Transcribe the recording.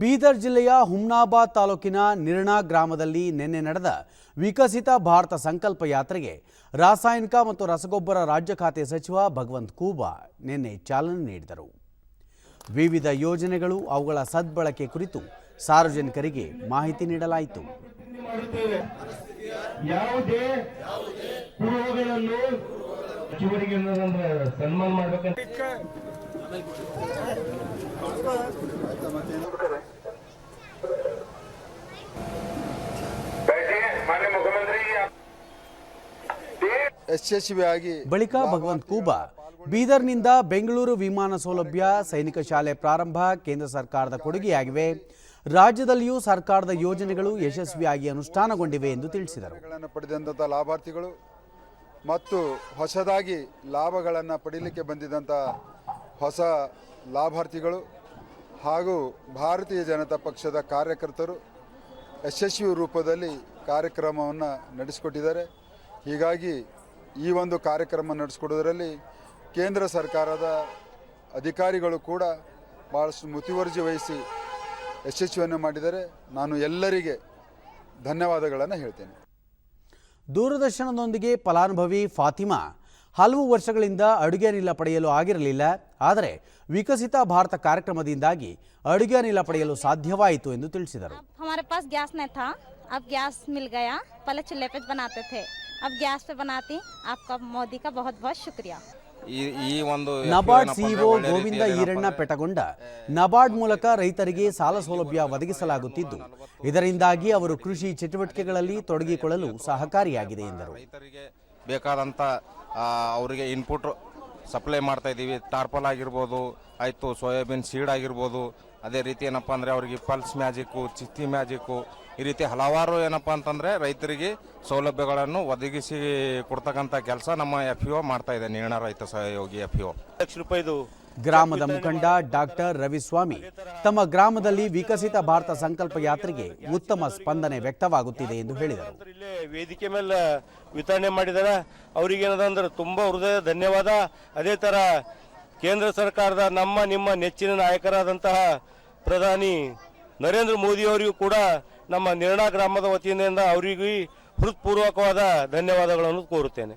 ಬೀದರ್ ಜಿಲ್ಲೆಯ ಹುಮ್ನಾಬಾದ್ ತಾಲೂಕಿನ ನಿರ್ಣಾ ಗ್ರಾಮದಲ್ಲಿ ನಿನ್ನೆ ನಡೆದ ವಿಕಸಿತ ಭಾರತ ಸಂಕಲ್ಪ ಯಾತ್ರೆಗೆ ರಾಸಾಯನಿಕ ಮತ್ತು ರಸಗೊಬ್ಬರ ರಾಜ್ಯ ಖಾತೆ ಸಚಿವ ಭಗವಂತ್ ಖೂಬಾ ನಿನ್ನೆ ಚಾಲನೆ ನೀಡಿದರು. ವಿವಿಧ ಯೋಜನೆಗಳು ಅವುಗಳ ಸದ್ಬಳಕೆ ಕುರಿತು ಸಾರ್ವಜನಿಕರಿಗೆ ಮಾಹಿತಿ ನೀಡಲಾಯಿತು. ಸನ್ಮಾನ ಯಶಸ್ವಿಯಾಗಿ ಬಳಿಕ ಭಗವಂತ್ ಕೂಬಾ ಬೀದರ್ನಿಂದ ಬೆಂಗಳೂರು ವಿಮಾನ ಸೌಲಭ್ಯ ಸೈನಿಕ ಶಾಲೆ ಪ್ರಾರಂಭ ಕೇಂದ್ರ ಸರ್ಕಾರದ ಕೊಡುಗೆಯಾಗಿವೆ. ರಾಜ್ಯದಲ್ಲಿಯೂ ಸರ್ಕಾರದ ಯೋಜನೆಗಳು ಯಶಸ್ವಿಯಾಗಿ ಅನುಷ್ಠಾನಗೊಂಡಿವೆ ಎಂದು ತಿಳಿಸಿದರು. ಪಡೆದಂತಹ ಲಾಭಾರ್ಥಿಗಳು ಮತ್ತು ಹೊಸದಾಗಿ ಲಾಭಗಳನ್ನು ಪಡೀಲಿಕ್ಕೆ ಬಂದಿದ್ದಂಥ ಹೊಸ ಲಾಭಾರ್ಥಿಗಳು ಹಾಗೂ ಭಾರತೀಯ ಜನತಾ ಪಕ್ಷದ ಕಾರ್ಯಕರ್ತರು ಯಶಸ್ವಿ ರೂಪದಲ್ಲಿ ಕಾರ್ಯಕ್ರಮವನ್ನು ನಡೆಸಿಕೊಟ್ಟಿದ್ದಾರೆ. ಹೀಗಾಗಿ ಈ ಒಂದು ಕಾರ್ಯಕ್ರಮ ನಡೆಸ್ಕೊಡೋದ್ರಲ್ಲಿ ಕೇಂದ್ರ ಸರ್ಕಾರದ ಅಧಿಕಾರಿಗಳು ಕೂಡ ಭಾಳಷ್ಟು ಮುತುವರ್ಜಿ ವಹಿಸಿ ಯಶಸ್ವಿಯನ್ನು ಮಾಡಿದರೆ ನಾನು ಎಲ್ಲರಿಗೆ ಧನ್ಯವಾದಗಳನ್ನು ಹೇಳ್ತೇನೆ. ದೂರದರ್ಶನದೊಂದಿಗೆ ಫಲಾನುಭವಿ ಫಾತಿಮಾ ಹಲವು ವರ್ಷಗಳಿಂದ ಅಡುಗೆ ಅನಿಲ ಪಡೆಯಲು ಆಗಿರಲಿಲ್ಲ. ಆದರೆ ವಿಕಸಿತ ಭಾರತ ಕಾರ್ಯಕ್ರಮದಿಂದಾಗಿ ಅಡುಗೆ ಅನಿಲ ಪಡೆಯಲು ಸಾಧ್ಯವಾಯಿತು ಎಂದು ತಿಳಿಸಿದರು. ಹಮಾರೆ ಪಾಸ್ ಗ್ಯಾಸ್ ನೇ ಅಬ್ ಗ್ಯಾಸ್ ಮಿಲ್ ಗಯಾ. ಪಹಲೆ ಚಿಲ್ಲೆ ಪೆ ಬನಾತೆ ಥೆ. अब गैस पे बनाती आपका मोदी का बहुत बहुत शुक्रिया ಈ ಈ ಒಂದು ನಬಾರ್ಡ್ ಏನಪ್ಪಾ ಅಂದ್ರೆ ಸಿಇಒ ಒಳ್ಳೆ ಗೋವಿಂದ ರೀತಿಯಲ್ಲಿ ಈರಣ್ಣ ಏನಪ್ಪಾ ಅಂದ್ರೆ ಪೆಟಗೊಂಡ ನಬಾರ್ಡ್ ಮೂಲಕ ರೈತರಿಗೆ ಸಾಲ ಸೌಲಭ್ಯ ಒದಗಿಸಲಾಗುತ್ತಿದ್ದು ಇದರಿಂದಾಗಿ ಅವರು ಕೃಷಿ ಚಟುವಟಿಕೆಗಳಲ್ಲಿ ತೊಡಗಿಕೊಳ್ಳಲು ಸಹಕಾರಿಯಾಗಿದೆ ಎಂದರು ರೈತರಿಗೆ ಬೇಕಾದಂಥ ಆ, ಅವರಿಗೆ ಇನ್ಪುಟ್ ಸಪ್ಲೈ ಮಾಡ್ತಾ ಇದ್ದೀವಿ. ಟಾರ್ಪಲ್ ಆಗಿರ್ಬೋದು, ಆಯಿತು ಸೋಯಾಬೀನ್ ಸೀಡ್ ಆಗಿರ್ಬೋದು. ಅದೇ ರೀತಿ ಏನಪ್ಪ ಅಂದರೆ ಅವರಿಗೆ ಪಲ್ಸ್ ಮ್ಯಾಜಿಕ್ಕು, ಚಿತ್ತಿ ಮ್ಯಾಜಿಕ್ಕು, ಈ ರೀತಿ ಹಲವಾರು ಏನಪ್ಪ ಅಂತಂದರೆ ರೈತರಿಗೆ ಸೌಲಭ್ಯಗಳನ್ನು ಒದಗಿಸಿ ಕೊಡ್ತಕ್ಕಂಥ ಕೆಲಸ ನಮ್ಮ ಎಫ್ ಇ ಒ ಮಾಡ್ತಾ ಇದೆ ನಿರ್ಣ ರೈತ ಸಹಯೋಗಿ ಎಫ್ ಇ ಒ ಲಕ್ಷ ರೂಪಾಯಿದು ಗ್ರಾಮದ ಮುಖಂಡ ಡಾಕ್ಟರ್ ರವಿಸ್ವಾಮಿ ತಮ್ಮ ಗ್ರಾಮದಲ್ಲಿ ವಿಕಸಿತ ಭಾರತ ಸಂಕಲ್ಪ ಯಾತ್ರೆಗೆ ಉತ್ತಮ ಸ್ಪಂದನೆ ವ್ಯಕ್ತವಾಗುತ್ತಿದೆ ಎಂದು ಹೇಳಿದರು. ವೇದಿಕೆ ಮೇಲೆ ವಿತರಣೆ ಮಾಡಿದ್ದಾರೆ ಅವರಿಗೇನದ ಅಂದ್ರೆ ತುಂಬ ಹೃದಯ ಧನ್ಯವಾದ. ಅದೇ ಥರ ಕೇಂದ್ರ ಸರ್ಕಾರದ ನಮ್ಮ, ನಿಮ್ಮ ನೆಚ್ಚಿನ ನಾಯಕರಾದಂತಹ ಪ್ರಧಾನಿ ನರೇಂದ್ರ ಮೋದಿ ಅವರಿಗೂ ಕೂಡ ನಮ್ಮ ನಿರ್ಣಾ ಗ್ರಾಮದ ವತಿಯಿಂದ ಅವರಿಗೂ ಹೃತ್ಪೂರ್ವಕವಾದ ಧನ್ಯವಾದಗಳನ್ನು ಕೋರುತ್ತೇನೆ.